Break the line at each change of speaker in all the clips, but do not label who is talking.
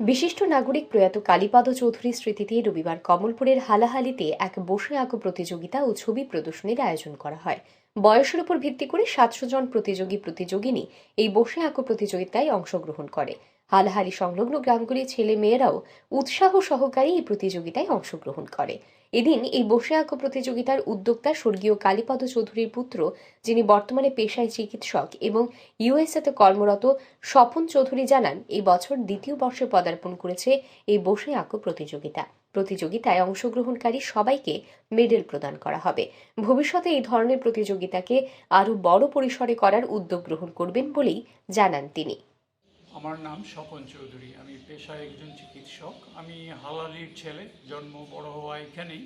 বিশিষ্ট নাগরিক প্রয়াত কালীপাদ চৌধুরীর স্মৃতিতে রবিবার কমলপুরের হালাহালিতে এক বসে আঁকো প্রতিযোগিতা ও ছবি প্রদর্শনীর আয়োজন করা হয়। বয়সের উপর ভিত্তি করে সাতশো জন প্রতিযোগী প্রতিযোগিনী এই বসে আঁকো প্রতিযোগিতায় অংশগ্রহণ করে। হালাহালি সংলগ্ন গ্রামগুলির ছেলে মেয়েরাও উৎসাহ সহকারে এই প্রতিযোগিতায় অংশগ্রহণ করে। এদিন এই বসে আঁকো প্রতিযোগিতার উদ্যোক্তা স্বর্গীয় কালীপদ চৌধুরীর পুত্র, যিনি বর্তমানে পেশায় চিকিৎসক এবং ইউএসএতে কর্মরত স্বপন চৌধুরী জানান, এই বছর দ্বিতীয় বর্ষে পদার্পণ করেছে এই বসে আঁকো প্রতিযোগিতা। প্রতিযোগিতায় অংশগ্রহণকারী সবাইকে মেডেল প্রদান করা হবে। ভবিষ্যতে এই ধরনের প্রতিযোগিতাকে আরও বড় পরিসরে করার উদ্যোগ গ্রহণ করবেন বলেই জানান তিনি।
আমার নাম স্বপন চৌধুরী, আমি পেশায় একজন চিকিৎসক। আমি হালালির ছেলে, জন্ম বড় হওয়া এখানেই,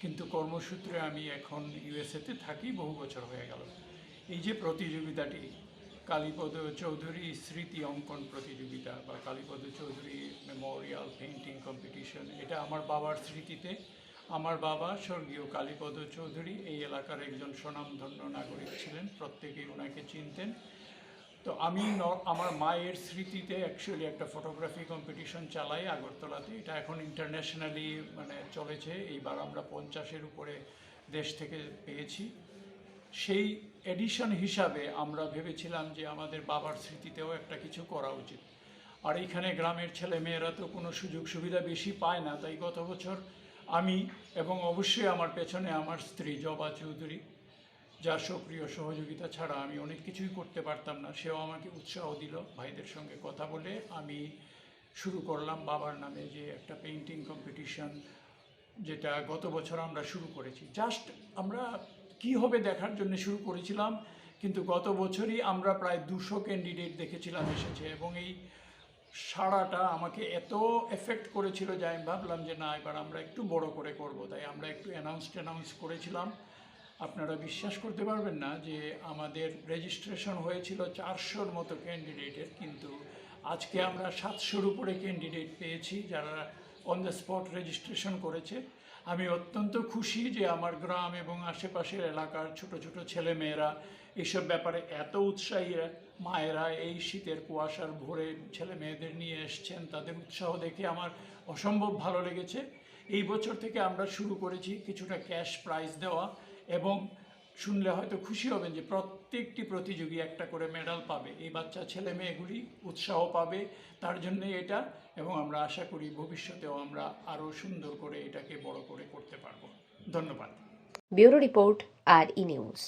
কিন্তু কর্মসূত্রে আমি এখন ইউএসএতে থাকি, বহু বছর হয়ে গেল। এই যে প্রতিযোগিতাটি, কালীপদ চৌধুরী স্মৃতি অঙ্কন প্রতিযোগিতা বা Kalipada Chowdhury memorial painting competition, এটা আমার বাবার স্মৃতিতে। আমার বাবা স্বর্গীয় কালীপদ চৌধুরী, এই এলাকার একজন স্বনামধন্য নাগরিক ছিলেন, প্রত্যেকেই ওনাকে চিনতেন। তো আমি আমার মায়ের স্মৃতিতে অ্যাকচুয়ালি একটা ফটোগ্রাফি কম্পিটিশন চালাই আগরতলাতে। এটা এখন ইন্টারন্যাশনালি মানে চলেছে। এইবার আমরা পঞ্চাশের উপরে দেশ থেকে পেয়েছি। সেই এডিশন হিসাবে আমরা ভেবেছিলাম যে আমাদের বাবার স্মৃতিতেও একটা কিছু করা উচিত। আর এইখানে গ্রামের ছেলে মেয়েরা তো কোনো সুযোগ সুবিধা বেশি পায় না। তাই গত বছর আমি এবং অবশ্যই আমার পেছনে আমার স্ত্রী জবা চৌধুরী যার সক্রিয় সহযোগিতা ছাড়া আমি অনেক কিছুই করতে পারতাম না, সেও আমাকে উৎসাহ দিল ভাইদের সঙ্গে কথা বলে। আমি শুরু করলাম বাবার নামে যে একটা পেইন্টিং কম্পিটিশন যেটা গত বছর আমরা শুরু করেছি। জাস্ট আমরা কি হবে দেখার জন্য শুরু করেছিলাম, কিন্তু গত বছরই আমরা প্রায় দুশো ক্যান্ডিডেট দেখেছিলাম এসেছে এবং এই সাড়াটা আমাকে এত এফেক্ট করেছিল যে আমি ভাবলাম যে না, এবার আমরা একটু বড় করে করব। তাই আমরা একটু অ্যানাউন্স ট্যানাউন্স করেছিলাম। আপনারা বিশ্বাস করতে পারবেন না যে আমাদের রেজিস্ট্রেশন হয়েছিল চারশোর মতো ক্যান্ডিডেটের কিন্তু আজকে আমরা সাতশোর উপরে ক্যান্ডিডেট পেয়েছি যারা অন দ্য স্পট রেজিস্ট্রেশন করেছে। আমি অত্যন্ত খুশি যে আমার গ্রাম এবং আশেপাশের এলাকার ছোট ছোট ছেলে মেয়েরা এইসব ব্যাপারে এত উৎসাহী মায়েরা এই শীতের কুয়াশার ভোরে ছেলে মেয়েদের নিয়ে এসছেন, তাদের উৎসাহ দেখে আমার অসম্ভব ভালো লেগেছে। এই বছর থেকে আমরা শুরু করেছি কিছুটা ক্যাশ প্রাইজ দেওয়া। এবং শুনলে হয়তো খুশি হবেন যে প্রত্যেকটি প্রতিযোগী একটা করে মেডাল পাবে। এই বাচ্চা, ছেলে মেয়েগুলি উৎসাহ পাবে তার জন্য এটা এবং আমরা আশা করি ভবিষ্যতেও আমরা আরও সুন্দর করে এটাকে বড় করে করতে পারব। ধন্যবাদ।
Bureau report R E news.